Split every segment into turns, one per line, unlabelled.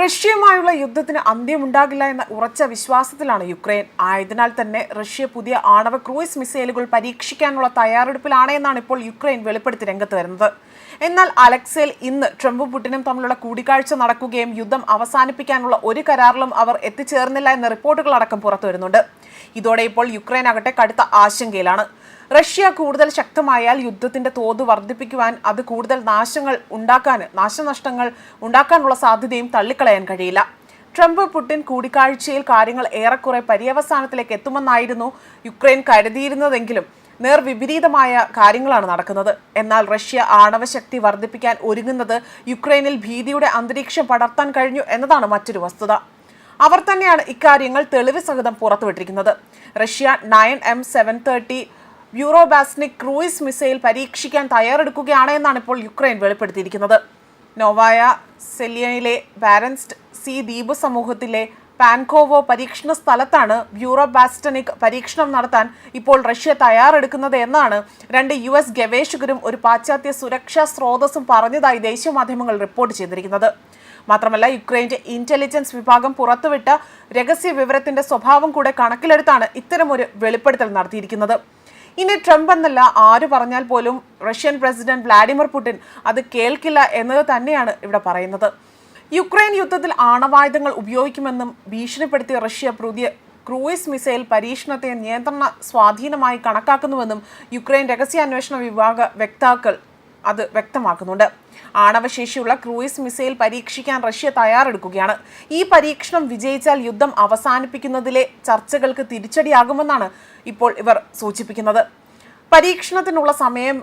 റഷ്യയുമായുള്ള യുദ്ധത്തിന് അന്ത്യമുണ്ടാകില്ല എന്ന ഉറച്ച വിശ്വാസത്തിലാണ് യുക്രൈൻ. ആയതിനാൽ തന്നെ റഷ്യ പുതിയ ആണവ ക്രൂയിസ് മിസൈലുകൾ പരീക്ഷിക്കാനുള്ള തയ്യാറെടുപ്പിലാണ് എന്നാണ് ഇപ്പോൾ യുക്രൈൻ വെളിപ്പെടുത്തി രംഗത്ത് വരുന്നത്. എന്നാൽ അലക്സേൽ ഇന്ന് ട്രംപും പുടിനും തമ്മിലുള്ള കൂടിക്കാഴ്ച നടക്കുകയും യുദ്ധം അവസാനിപ്പിക്കാനുള്ള ഒരു കരാറിലും അവർ എത്തിച്ചേർന്നില്ല എന്ന റിപ്പോർട്ടുകൾ അടക്കം പുറത്തു വരുന്നുണ്ട് ഇതോടെ ഇപ്പോൾ യുക്രൈൻ ആകട്ടെ കടുത്ത ആശങ്കയിലാണ്. റഷ്യ കൂടുതൽ ശക്തമായാൽ യുദ്ധത്തിന്റെ തോത് വർദ്ധിപ്പിക്കുവാൻ അത് കൂടുതൽ നാശങ്ങൾ ഉണ്ടാക്കാൻ നാശനഷ്ടങ്ങൾ ഉണ്ടാക്കാനുള്ള സാധ്യതയും തള്ളിക്കളയാൻ കഴിയില്ല. ട്രംപ് പുടിൻ കൂടിക്കാഴ്ചയിൽ കാര്യങ്ങൾ ഏറെക്കുറെ പര്യവസാനത്തിലേക്ക് എത്തുമെന്നായിരുന്നു യുക്രൈൻ കരുതിയിരുന്നതെങ്കിലും നേർവിപരീതമായ കാര്യങ്ങളാണ് നടക്കുന്നത്. എന്നാൽ റഷ്യ ആണവശക്തി വർദ്ധിപ്പിക്കാൻ ഒരുങ്ങുന്നത് യുക്രൈനിൽ ഭീതിയുടെ അന്തരീക്ഷം പടർത്താൻ കഴിഞ്ഞു എന്നതാണ് മറ്റൊരു വസ്തുത. അവർ തന്നെയാണ് ഇക്കാര്യങ്ങൾ തെളിവ് സഹിതം പുറത്തുവിട്ടിരിക്കുന്നത്. Russia nine M seven thirty Burevestnik cruise missile പരീക്ഷിക്കാൻ തയ്യാറെടുക്കുകയാണ് എന്നാണ് ഇപ്പോൾ യുക്രൈൻ വെളിപ്പെടുത്തിയിരിക്കുന്നത്. നോവായ സെലിയയിലെ ബാരൻസ്റ്റ് സി ദ്വീപ് സമൂഹത്തിലെ പാൻകോവോ പരീക്ഷണ സ്ഥലത്താണ് ബ്യൂറോബാസ്റ്റനിക് പരീക്ഷണം നടത്താൻ ഇപ്പോൾ റഷ്യ തയ്യാറെടുക്കുന്നത് എന്നാണ് രണ്ട് യു എസ് ഗവേഷകരും ഒരു പാശ്ചാത്യ സുരക്ഷാ സ്രോതസ്സും പറഞ്ഞതായി ദേശീയ മാധ്യമങ്ങൾ റിപ്പോർട്ട് ചെയ്തിരിക്കുന്നത്. മാത്രമല്ല യുക്രൈന്റെ ഇന്റലിജൻസ് വിഭാഗം പുറത്തുവിട്ട രഹസ്യ വിവരത്തിന്റെ സ്വഭാവം കൂടെ കണക്കിലെടുത്താണ് ഇത്തരമൊരു വെളിപ്പെടുത്തൽ നടത്തിയിരിക്കുന്നത്. ഇനി ട്രംപ് എന്നല്ല ആര് പറഞ്ഞാൽ പോലും റഷ്യൻ പ്രസിഡന്റ് വ്ലാഡിമിർ പുടിൻ അത് കേൾക്കില്ല എന്നത് തന്നെയാണ് ഇവിടെ പറയുന്നത്. യുക്രൈൻ യുദ്ധത്തിൽ ആണവായുധങ്ങൾ ഉപയോഗിക്കുമെന്നും ഭീഷണിപ്പെടുത്തിയ റഷ്യ പുതിയ ക്രൂയിസ് മിസൈൽ പരീക്ഷണത്തെ നിയന്ത്രണ സ്വാധീനമായി കണക്കാക്കുന്നുവെന്നും യുക്രൈൻ രഹസ്യാന്വേഷണ വിഭാഗ വക്താക്കൾ അത് വ്യക്തമാക്കുന്നുണ്ട്. ആണവശേഷിയുള്ള ക്രൂയിസ് മിസൈൽ പരീക്ഷിക്കാൻ റഷ്യ തയ്യാറെടുക്കുകയാണ്. ഈ പരീക്ഷണം വിജയിച്ചാൽ യുദ്ധം അവസാനിപ്പിക്കുന്നതിലെ ചർച്ചകൾക്ക് തിരിച്ചടിയാകുമെന്നാണ് ഇപ്പോൾ ഇവർ സൂചിപ്പിക്കുന്നത്. പരീക്ഷണത്തിനുള്ള സമയം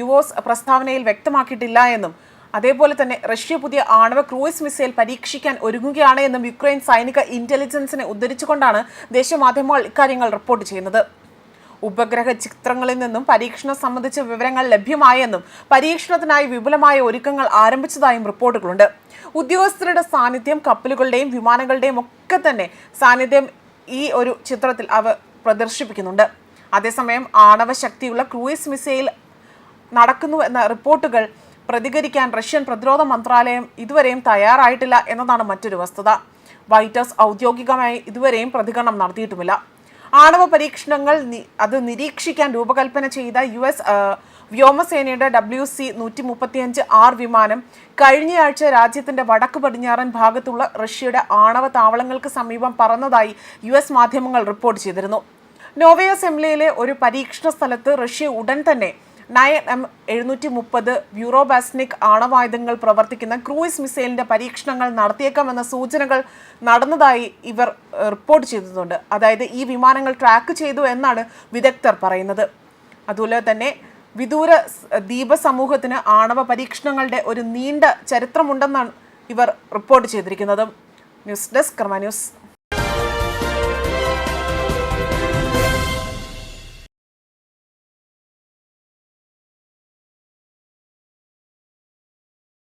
യുവോസ് പ്രസ്താവനയിൽ വ്യക്തമാക്കിയിട്ടില്ല എന്നും അതേപോലെ തന്നെ റഷ്യ പുതിയ ആണവ ക്രൂയിസ് മിസൈൽ പരീക്ഷിക്കാൻ ഒരുങ്ങുകയാണ് എന്നും യുക്രൈൻ സൈനിക ഇന്റലിജൻസിനെ ഉദ്ധരിച്ചുകൊണ്ടാണ് ദേശീയ മാധ്യമങ്ങൾ ഇക്കാര്യങ്ങൾ റിപ്പോർട്ട് ചെയ്യുന്നത്. ഉപഗ്രഹ ചിത്രങ്ങളിൽ നിന്നും പരീക്ഷണം സംബന്ധിച്ച വിവരങ്ങൾ ലഭ്യമായെന്നും പരീക്ഷണത്തിനായി വിപുലമായ ഒരുക്കങ്ങൾ ആരംഭിച്ചതായും റിപ്പോർട്ടുകളുണ്ട്. ഉദ്യോഗസ്ഥരുടെ സാന്നിധ്യം കപ്പലുകളുടെയും വിമാനങ്ങളുടെയും ഒക്കെ തന്നെ സാന്നിധ്യം ഈ ഒരു ചിത്രത്തിൽ അവ പ്രദർശിപ്പിക്കുന്നുണ്ട്. അതേസമയം ആണവ ശക്തിയുള്ള ക്രൂയിസ് മിസൈൽ നടക്കുന്നു എന്ന റിപ്പോർട്ടുകൾ പ്രതികരിക്കാൻ റഷ്യൻ പ്രതിരോധ മന്ത്രാലയം ഇതുവരെയും തയ്യാറായിട്ടില്ല എന്നതാണ് മറ്റൊരു വസ്തുത. വൈറ്റ് ഹൗസ് ഔദ്യോഗികമായി ഇതുവരെയും പ്രതികരണം നടത്തിയിട്ടുമില്ല. ആണവ പരീക്ഷണങ്ങൾ അത് നിരീക്ഷിക്കാൻ രൂപകൽപ്പന ചെയ്ത യു എസ് വ്യോമസേനയുടെ ഡബ്ല്യു സി നൂറ്റി മുപ്പത്തിയഞ്ച് ആർ വിമാനം കഴിഞ്ഞയാഴ്ച രാജ്യത്തിന്റെ വടക്ക് പടിഞ്ഞാറൻ ഭാഗത്തുള്ള റഷ്യയുടെ ആണവ താവളങ്ങൾക്ക് സമീപം പറന്നതായി യു എസ് മാധ്യമങ്ങൾ റിപ്പോർട്ട് ചെയ്തിരുന്നു. നോവയ അസംബ്ലിയിലെ ഒരു പരീക്ഷണ സ്ഥലത്ത് റഷ്യ ഉടൻ തന്നെ നയൻ എം എഴുന്നൂറ്റി മുപ്പത് ബ്യൂറോബാസ്നിക് ആണവായുധങ്ങൾ പ്രവർത്തിക്കുന്ന ക്രൂയിസ് മിസൈലിന്റെ പരീക്ഷണങ്ങൾ നടത്തിയേക്കാമെന്ന സൂചനകൾ നടന്നതായി ഇവർ റിപ്പോർട്ട് ചെയ്തിട്ടുണ്ട്. അതായത് ഈ വിമാനങ്ങൾ ട്രാക്ക് ചെയ്തു എന്നാണ് വിദഗ്ധർ പറയുന്നത്. അതുപോലെ തന്നെ വിദൂര സ്- ദ്വീപ സമൂഹത്തിന് ആണവ പരീക്ഷണങ്ങളുടെ ഒരു നീണ്ട ചരിത്രമുണ്ടെന്നാണ് ഇവർ റിപ്പോർട്ട് ചെയ്തിരിക്കുന്നത്. News desk Karma news.